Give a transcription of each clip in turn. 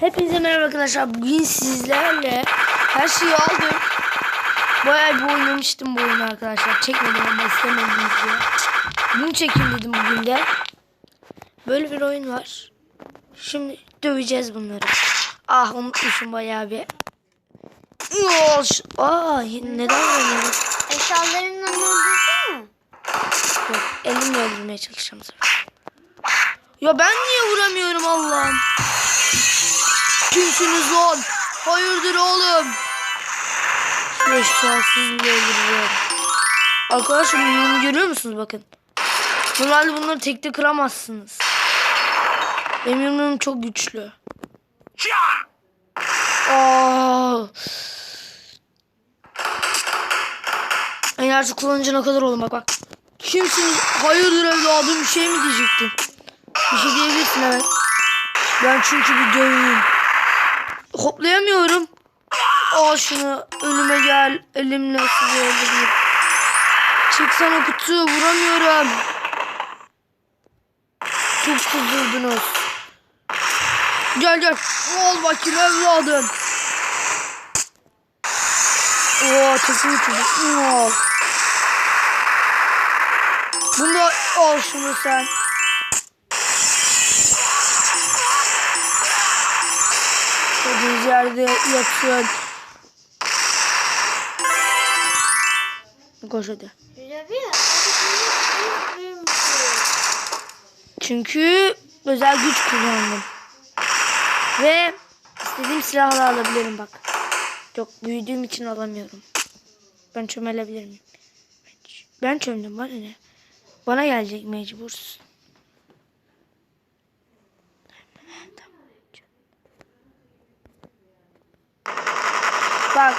Hepinize merhaba arkadaşlar. Bugün sizlerle her şeyi aldım. Bayağı bir oynamıştım bu oyunu arkadaşlar. Çekmedim ama istemedim diye. Bunu çekeyim dedim bugün de. Böyle bir oyun var. Şimdi döveceğiz bunları. Ah unutmuşum bayağı bir. Yoş. Aa neden oynuyorum? Eşyalarının öldürsün mü? Yok elimle öldürmeye çalışacağım. Ya ben niye vuramıyorum Allah'ım? Kimsiniz lan? Hayırdır oğlum? Eşyasız bile öldürüyorum. Arkadaşlar bunu görüyor musunuz bakın. Normalde bunları tekte kıramazsınız. Benim çok güçlü. Aa. Enerji kullanınca ne kadar oğlum bak bak. Kimsin? Hayırdır evladım bir şey mi diyecektin? Bir şey diyebilirsin evet. Ben çünkü bir dövüyüm. Hoplayamıyorum. Al şunu ölüme gel. Elimle sizi öldüreyim. Çıksana kutu vuramıyorum. Çok kızdırdınız. Gel gel. Al bakayım evladım. Oo çocuk. Al. Bunu da al şunu sen. yerde yatın. Koş hadi. Çünkü özel güç kullandım. Ve istediğim silahla alabilirim bak. Çok büyüdüğüm için alamıyorum. Ben çömelebilir miyim? Ben çömdüm bana ne? Bana gelecek mecbursun. Bak.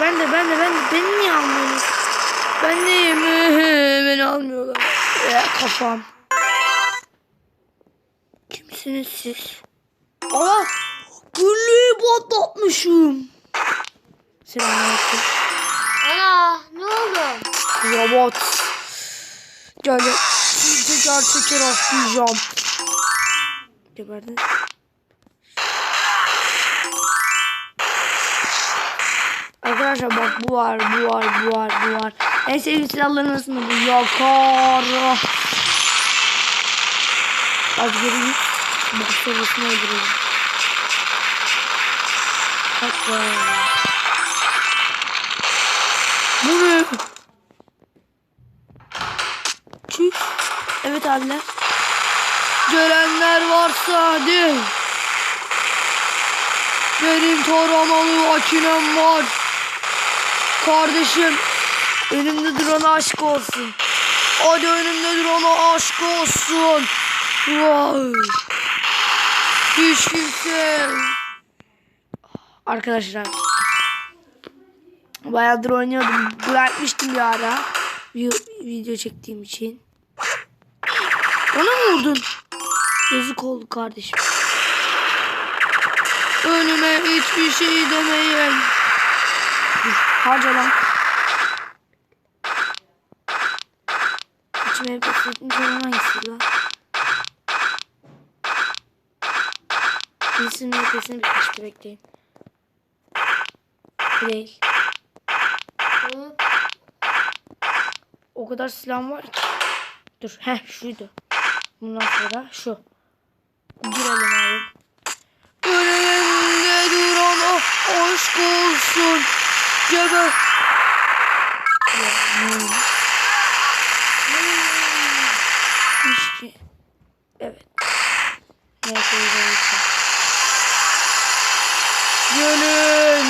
Ben de ben de ben de beni niye almıyorsun? Ben neyim? Beni almıyorlar. Ya, kafam. Kimsiniz siz? Aa! Güllüğü patlatmışım. Selamünaleyküm. Ana ne oldu? Robot. Gel gel. Teker teker atlayacağım. Geberdin. Arkadaşlar bak bu var, bu var, bu var, bu var. En sevdiğim silahların arasında bu yakar. Az geri git. Bak sonrasını öldürelim. Bak bu. Bu ne? Evet abiler. Görenler varsa hadi. Benim taramalı makinem var. Kardeşim önümde durana aşk olsun. Hadi önümde durana aşk olsun. Vay. Hiç kimse. Arkadaşlar. Bayağıdır oynuyordum. Bırakmıştım bir ara. Bir video çektiğim için. Bana mı vurdun? Yazık oldu kardeşim. Önüme hiçbir şey demeyin. Harca lan. İçime hep hissettiğim şey hangisi lan? Birisinin ötesini bitmişti bekleyin. Değil. O kadar silahım var ki. Dur. Heh şuydu. Bundan sonra şu. Girelim abi. Önümde duran o aşk olsun. Hiç ki. Evet. Neyse. Gelin.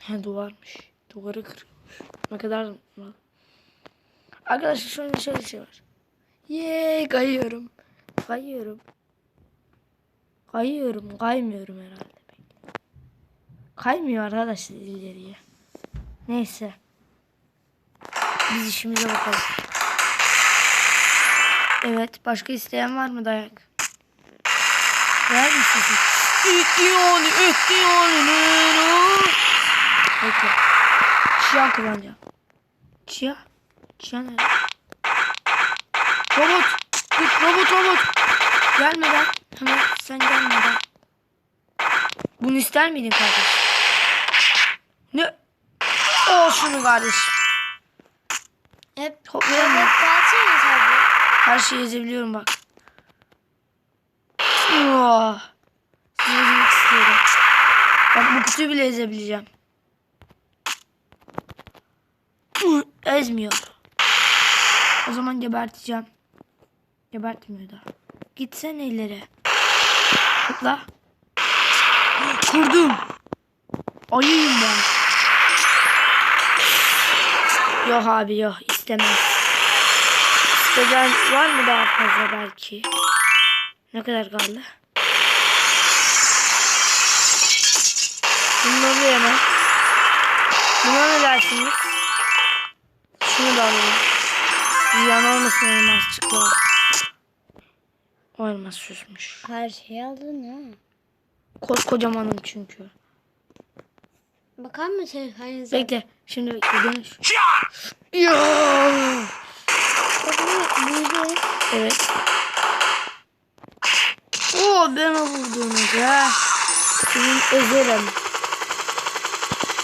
Ha duvarmış. Duvarı kırıyormuş. Ne kadar. Arkadaşlar şöyle şöyle bir şey var. Yeee kayıyorum. Kayıyorum. Kayıyorum. Kaymıyorum herhalde. Kaymıyor arkadaşlar ileriye. Neyse. Biz işimize bakalım. Evet. Başka isteyen var mı dayak? Dayak mı istiyorsun? İhtiyani, ihtiyani. Peki. Çiğ kullanacağım. Çiğ? Çiğ nerede? Robot. Git robot robot. Gelmeden. Hemen sen gelmeden. Bunu ister miydin kardeş? Ne? Al şunu kardeş. Hep Toplayalım mı? hep dağıtsana tabii. Her şeyi ezebiliyorum bak. Oh. Sizi ezmek istiyorum. Bak bu kutuyu bile ezebileceğim. Ezmiyor. O zaman geberteceğim. Gebertmiyor da. Gitsene ileri. Tıkla. Kurdum. Ayıyım ben. Yok abi yok istemem. İsteyen var mı daha fazla belki? Ne kadar kaldı? Bunları yemem. Buna ne dersiniz? Şunu da alayım. Ziyan olmasın elmasçıklar. O elmas süsmüş. Her şeyi aldın ha. Koskocamanım çünkü. Bakar mısın? Hani Bekle. Şimdi. Dönüş. Ya. Büyüdü. Evet. Oo ben o vurduğunuz ya. Senin ezerim.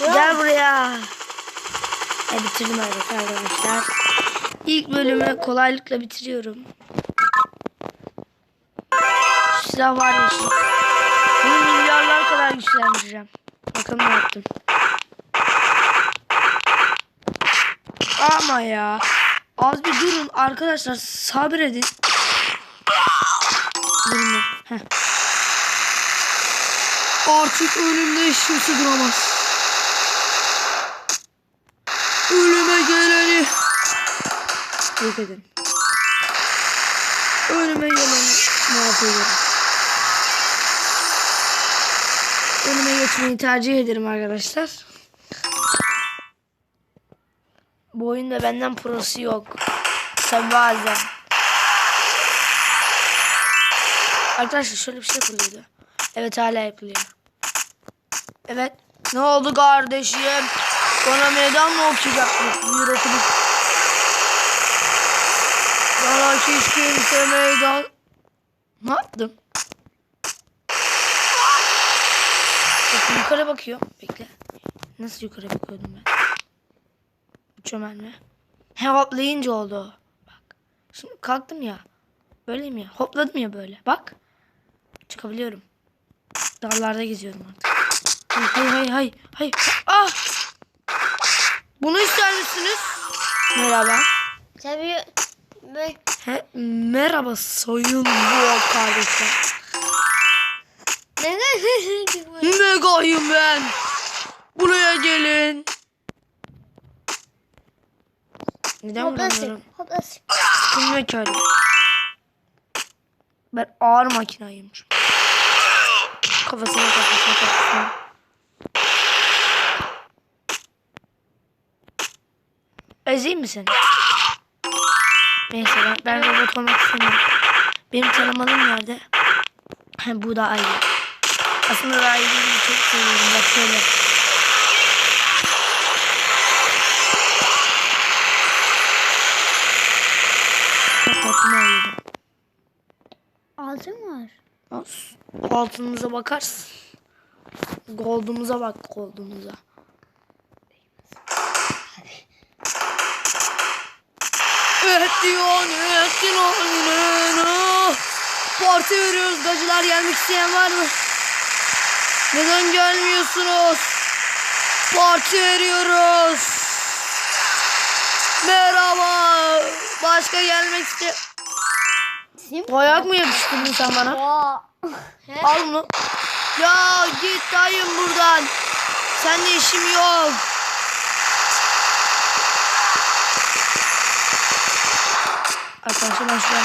Gel buraya. E, bitirdim evet arkadaşlar. İlk bölümü kolaylıkla bitiriyorum. Silah var ya. Bunu milyarlar kadar güçlendireceğim. Bakalım ne yaptım. Ama ya. Az bir durun arkadaşlar sabredin. Durun. Artık önümde hiç kimse duramaz. Ölüme geleni yok edin. Önüme geleni mahvederim. Önüme geçmeyi tercih ederim arkadaşlar. Bu oyunda benden prosu yok. Tabi bazen. Arkadaşlar şöyle bir şey yapılıyordu. Evet hala yapılıyor. Evet. Ne oldu kardeşim? Bana meydan mı okuyacaktık? Buyur okuduk. Bana hiç kimse meydan... Ne yaptım? Bakın yukarı bakıyor. Bekle. Nasıl yukarı bakıyordum ben? Çömelme. He hoplayınca oldu. Bak. Şimdi kalktım ya. Böyleyim ya. Hopladım ya böyle. Bak. Çıkabiliyorum. Dağlarda geziyorum artık. Hay hay hay hay. hay. Ah! Bunu ister misiniz? Merhaba. Tabii böyle He, merhaba soyun bu kardeşler. neden Megayım ben. Buraya gelin. Neden vuramıyorum? Hoplasın. Kim köylü? Ben ağır makinayım çünkü. Kafasına kafasına kafasına. Ezeyim mi seni? Neyse ben, ben robot olmak istemiyorum. Benim tanımalım nerede? Ha, bu da ayrı. Aslında da ayrıyı çok seviyorum. Bak şöyle. Var. Altınımıza bakarsın. Gold'umuza bak gold'umuza. Ettiyon, ettin oyununu. Parti veriyoruz. Gacılar gelmek isteyen var mı? Neden gelmiyorsunuz? Parti veriyoruz. Merhaba. Başka gelmek isteyen... Sim. Ayak mı yapıştırdın sen bana? Al bunu. Ya git dayım buradan. Seninle işim yok. Arkadaşlar ben şu an.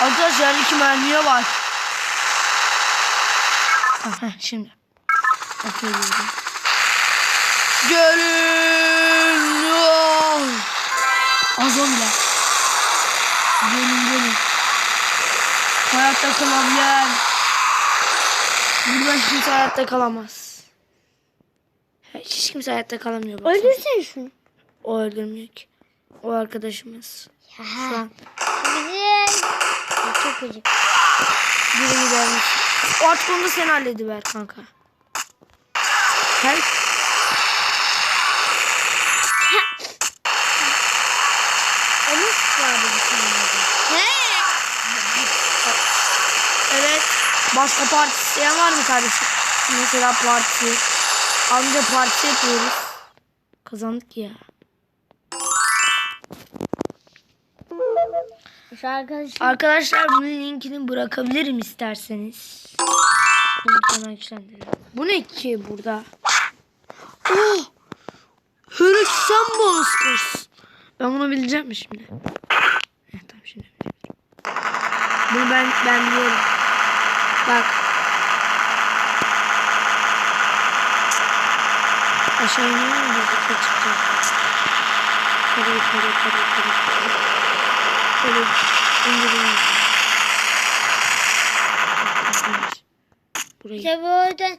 Arkadaşlar iki mermiye var. Heh, şimdi. Bakıyorum. Gelin. Oh. Az bile. Gelin gelin. Hayatta kalabilen. Burada hiç kimse hayatta kalamaz. Hiç kimse hayatta kalamıyor. baksana. Öldürsene şunu. O öldürmüyor ki. O arkadaşımız. Şu an. Çok gıcık. biri gidermiş. O artık onu da sen hallediver kanka. Her... Başka parti isteyen var mı kardeşim? Mesela parti. Amca parti yapıyoruz. Kazandık ya. Şu arkadaşım. Arkadaşlar bunun linkini bırakabilirim isterseniz. Bu ne ki burada? Oh! Hırıksam Monsters. Ben bunu bileceğim mi şimdi? Evet, tamam şimdi. Bunu ben ben biliyorum. Bak. Aşağı iniyor mu? Birlikte çıkacak. Yukarı yukarı yukarı yukarı. yukarı. Böyle indirin. Burayı. İşte.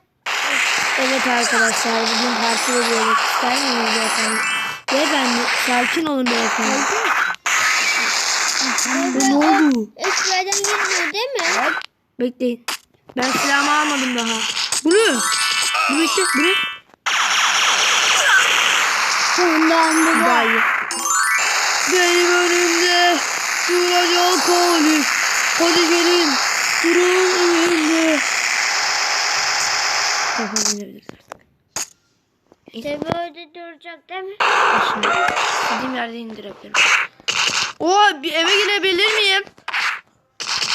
Evet arkadaşlar bugün parti veriyoruz. İster miyiz beyefendi? Beyefendi sakin olun beyefendi. Ne oldu? Üstlerden girmiyor değil mi? Bekleyin. Ben silahımı almadım daha. Bu ne? Bu bitti. Bu ne? Bundan bu iyi. Benim önümde duracak halim. Hadi gelin. Durun önümde. Tamam inebiliriz artık. İşte böyle duracak değil mi? Şimdi istediğim yerde indirebilirim. Oo bir eve girebilir miyim?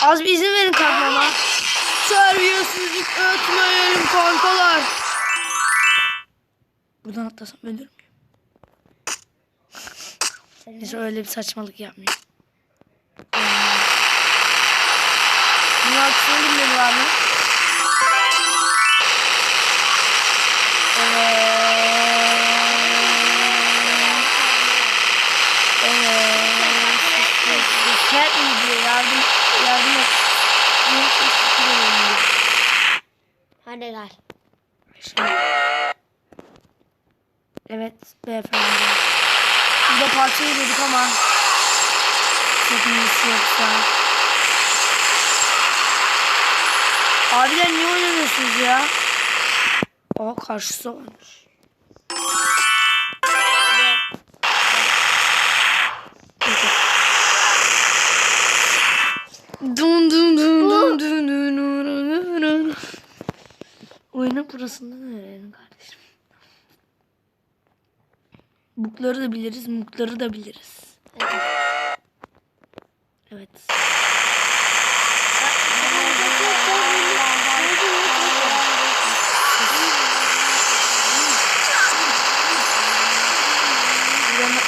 Az bir izin verin kalkmama. Terbiyesizlik etmeyelim kankalar. Buradan atlasam ölür müyüm? Neyse öyle bir saçmalık yapmayayım. Bunun altısına birileri var Neredeler? Şimdi. Evet beyefendi. Biz de parçayı dedik ama çok iyisi şey yoksa. Abiler niye oynamıyorsunuz ya? Aa karşısı olmuş. Dum dum. Oyunun burasından öğrenin kardeşim. Bukları da biliriz, mukları da biliriz. Evet. Yana-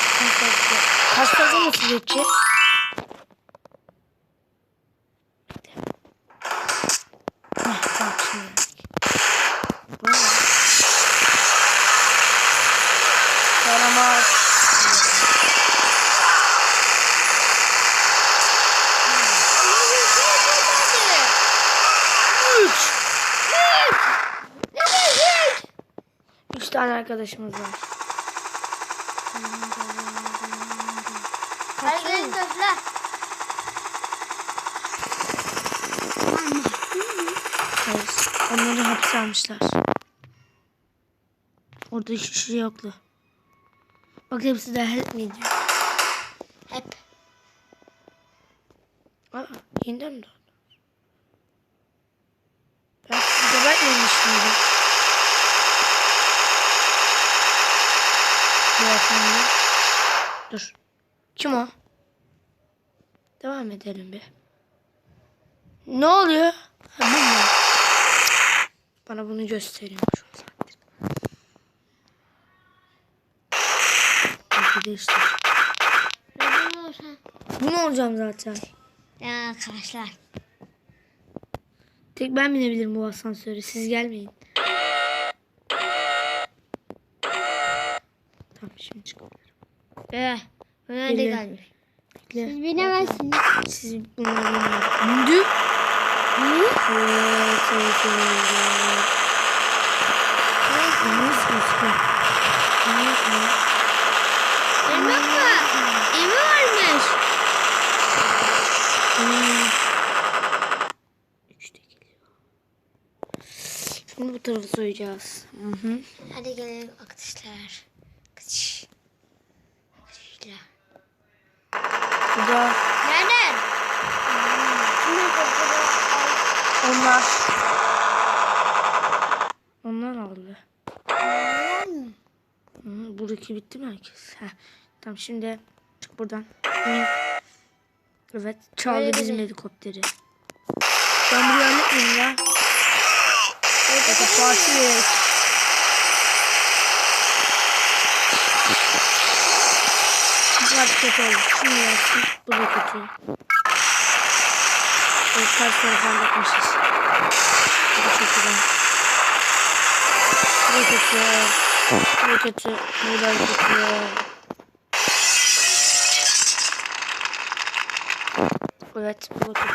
Kaç dakika nasıl geçecek? Heh, tamam şimdi geldik. Bu ne? Yaramaz. Üç. Üç tane arkadaşımız var. Çocuklar. Evet. Onları hapse almışlar. Orada hiçbir şey yoktu. Bak hepsi de help diyor. Hep. Aa, yeniden mi doğdu? Ben sizi gebertmemiştim gibi. Beyefendi. Dur. Kim o? Devam edelim bir. Ne oluyor? Ha? Bana bunu. Belki değiştir. Bunu olacağım zaten. Ya arkadaşlar. Tek ben binebilirim bu asansöre. Siz gelmeyin. Ee, Ömer de Öyle. gelmiş. Bekle. Siz binemezsiniz. Siz binemezsiniz. Elma mı? Elma varmış. Üçte geliyor. Şimdi bu tarafı soyacağız. Hı hı. Hadi gelelim arkadaşlar. Kıç. Arkadaşlar. Burada Nereden? Onlar. Onlar aldı. al. Hı, buradaki bitti mi herkes? Heh. Tamam şimdi çık buradan. Evet çaldı bizim helikopteri. Ben buraya halletmeyeyim ya. Hadi Fatih. Bu artık kötü oldu. Şimdi yapsın. Bu da kötü. Evet ters tarafı halletmişiz. Bu da güzel. Bu da kötü. Bu da kötü. Bu da kötü. Bu da kötü.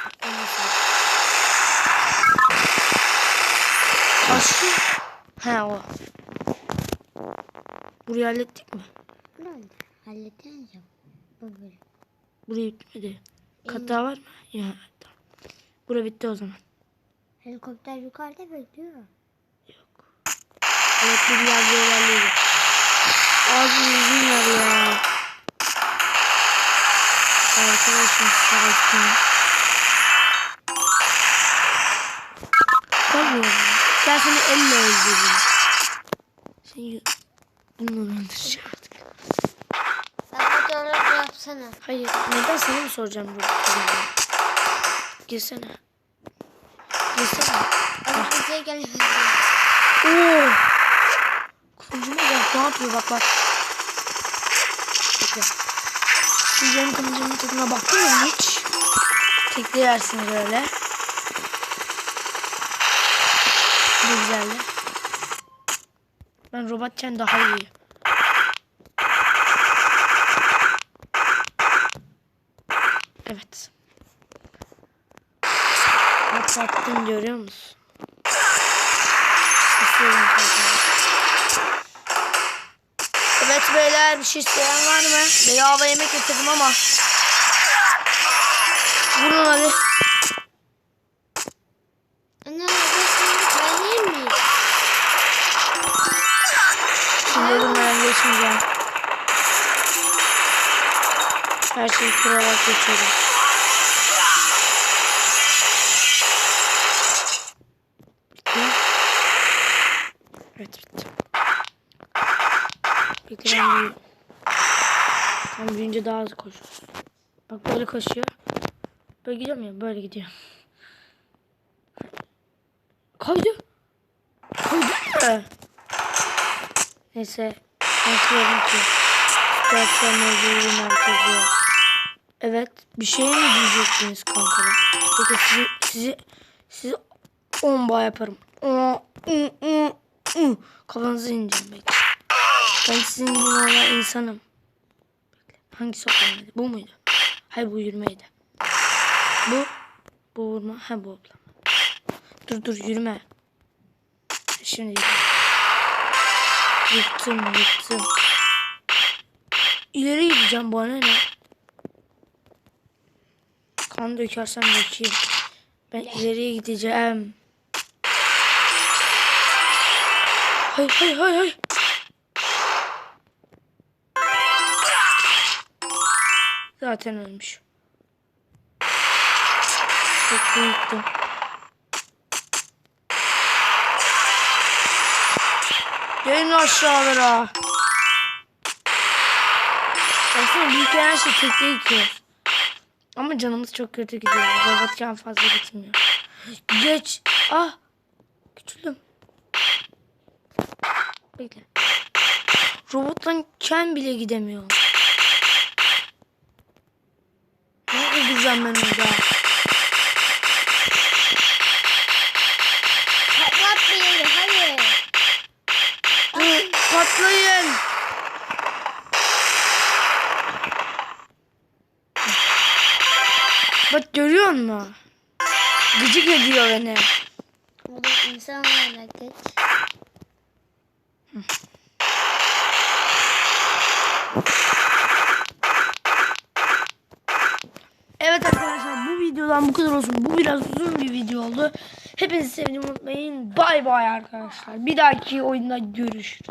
Aşkı. He o. Burayı hallettik mi? Buradan halledeceğiz ya. Bu böyle. Burayı bitmedi. Kat daha var mı? Ya tamam. Bura bitti o zaman. Helikopter yukarıda bekliyor. Yok. Evet bir yer bir ilerleyelim. Abi uzun yer ya. Arkadaşım sakin. Tabii. Gel seni elle öldüreyim. Seni bununla öldüreceğim artık. Bak fotoğraf yapsana. Hayır. Neden sana mı soracağım bu soruyu? Girsene. Girsene. Ama bize gel. Oo. Kılıcıma bak ne yapıyor bak bak. Bekle. Siz benim kılıcımın tadına baktın mı hiç? Tekli yersiniz öyle. Bu güzeldi. Ben robotken daha iyi. Evet. Atlattın görüyor musun? Evet beyler bir şey isteyen var mı? Bedava yemek getirdim ama. Vurun hadi. Anne ben değil mi? Şimdi ben geçmeyeceğim. Her şeyi kırarak geçiyorum. Hızlı koşuyoruz. Bak böyle koşuyor. Böyle gidiyorum ya böyle gidiyor. Kaydı. Kaydı mı? Neyse. Nasıl yerim ki? Dersen mevzuyu merkezi. Evet. Bir şey mi diyeceksiniz kankalar? Peki sizi, sizi, sizi omba yaparım. O, ı, ı, ı. Kafanızı ineceğim bekle. Ben sizin gibi insanım. Hangisi oklamaydı? Bu muydu? Hayır bu yürümeydi. Bu. Bu vurma. Ha bu oklama. Dur dur yürüme. Şimdi yürü. Yıktım yıktım. İleri gideceğim bana ne? Kan dökersem dökeyim. Ben ileriye gideceğim. Hay hay hay hay. Zaten ölmüş. Çok büyüktüm. Gelin aşağılara. Aslında büyük her şey tekte gidiyor. Ama canımız çok kötü gidiyor. Robotken fazla gitmiyor. Geç. Ah. Küçüldüm. Bekle. Robottan ken bile gidemiyor. Öldüreceğim ben? Bu kadar olsun. Bu biraz uzun bir video oldu. Hepinizi sevdiğimi unutmayın. Bay bay arkadaşlar. Bir dahaki oyunda görüşürüz.